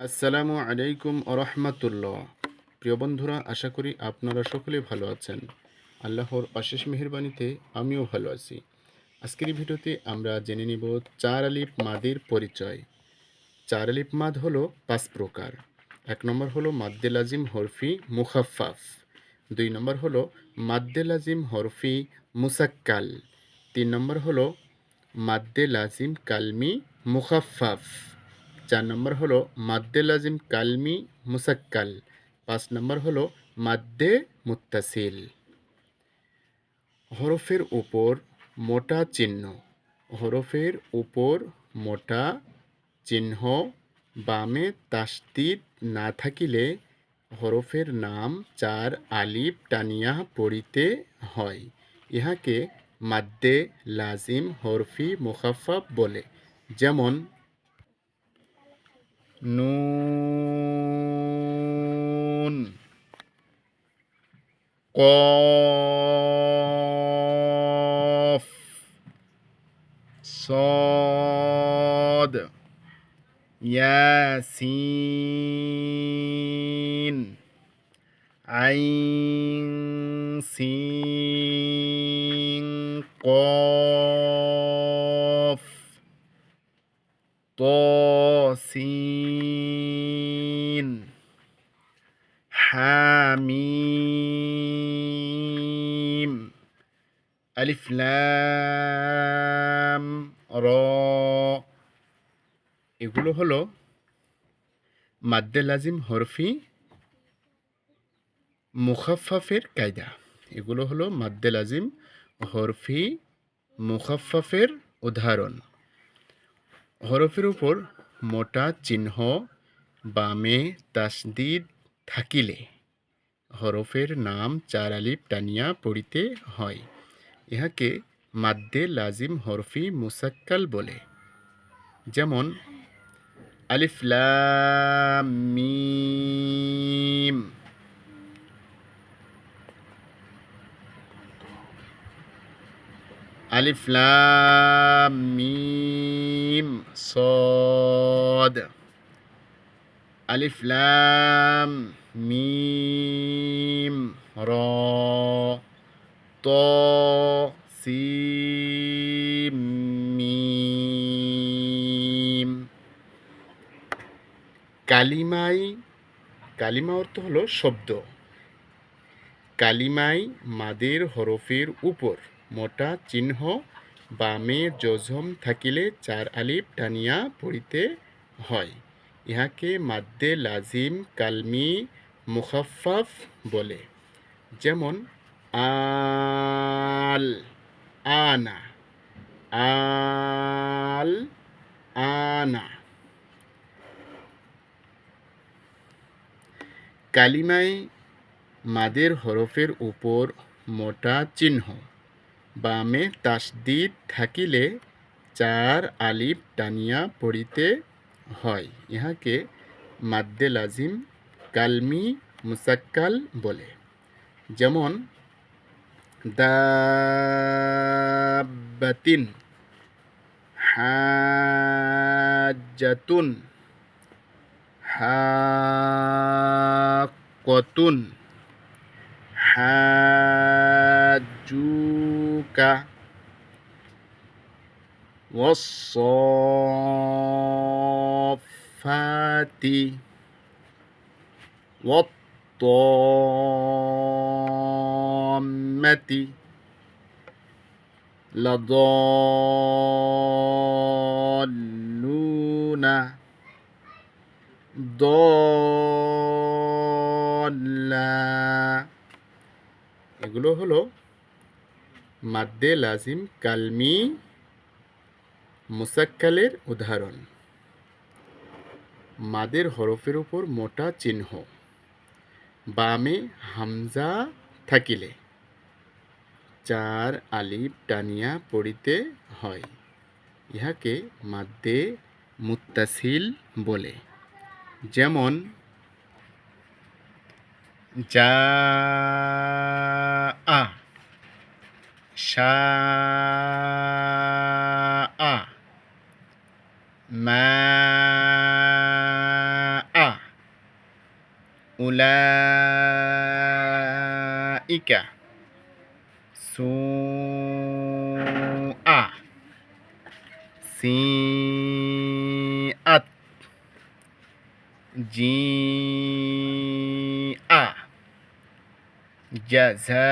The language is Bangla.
আসসালামু আলাইকুম আরহামাতুল্লাহ প্রিয় বন্ধুরা, আশা করি আপনারা সকলে ভালো আছেন। আল্লাহর অশেষ মেহরবানিতে আমিও ভালো আছি। আজকের ভিডিওতে আমরা জেনে নিব চার আলিপ মাদের পরিচয়। চার আলিপ মাদ হলো পাঁচ প্রকার। এক নম্বর হলো মাদ্দে আজিম হরফি মুখাফাফ। দুই নম্বর হলো মাদ্দে লাজিম হরফি মুসাক্কাল। তিন নম্বর হলো মাদ্দে লাজিম কালমি মুখাফাফ। চার নম্বর হলো মাদ্দে লাজিম কালমি মুসাক্কাল। পাঁচ নম্বর হলো মাদ্দে মুত্তাসিল। হরফের উপর মোটা চিহ্ন। হরফের উপর মোটা চিহ্ন। বামে তাসদিদ না থাকিলে হরফের নাম চার আলিফ টানিয়া পড়িতে হয়। ইহাকে মাদ্দে লাজিম হরফি মুখাফাফ বলে। যেমন নুন কফ صاد ياسين عين سين قاف طاسين সিন হামিম আলিফলাম র এগুলো হলো মাদ্দে লাজিম হরফি মুখাফাফের কায়দা। এগুলো হলো মাদ্দে লাজিম হরফি মুখাফাফের উদাহরণ। হরফের উপর মোটা চিহ্ন বামে তাসদিদ থাকিলে। হরফের নাম চার আলিপ টানিয়া পড়িতে হয়। ইহাকে মাদ্দে লাজিম হরফি মুসাক্কাল বলে। যেমন, আলিফ লাম মিম। আলিফ লাম মিম সদ। আলিফ লাম মিম র। ত সি মিম। কালিমাই, কালিমা অর্থ হলো শব্দ। কালিমাই মাদের হরফের উপর। মোটা চিহ্ন বামে জজম থাকিলে চার আলিফ টানিয়া পড়িতে হয়। ইহাকে মাদ্দে লাজিম কালমি মুখাফাফ বলে। যেমন, আল, আনা আল, আনা। কালিমায় মাদের হরফের উপর মোটা চিহ্ন। বামে তাসদিদ থাকিলে চার আলিফ টানিয়া পড়িতে হয়। ইহাকে মাদ্দে লাজিম কালমি মুসাক্কাল বলে। যেমন দাবাতিন হাজাতুন হাকতুন হাজুকা والصافات والطامة لضالون ضالا এগুলো হলো মাদ্দে লাজিম কালমি মুসাক্কালের উদাহরণ। মাদের হরফের উপর মোটা চিহ্ন। বামে হামজা থাকিলে। চার আলিফ টানিয়া পড়িতে হয়। ইহাকে মাদ্দে মুত্তাসিল বলে। যেমন, যা আ শা আ মা আ উলা ইকা সু আ সি আত জি আ জাজা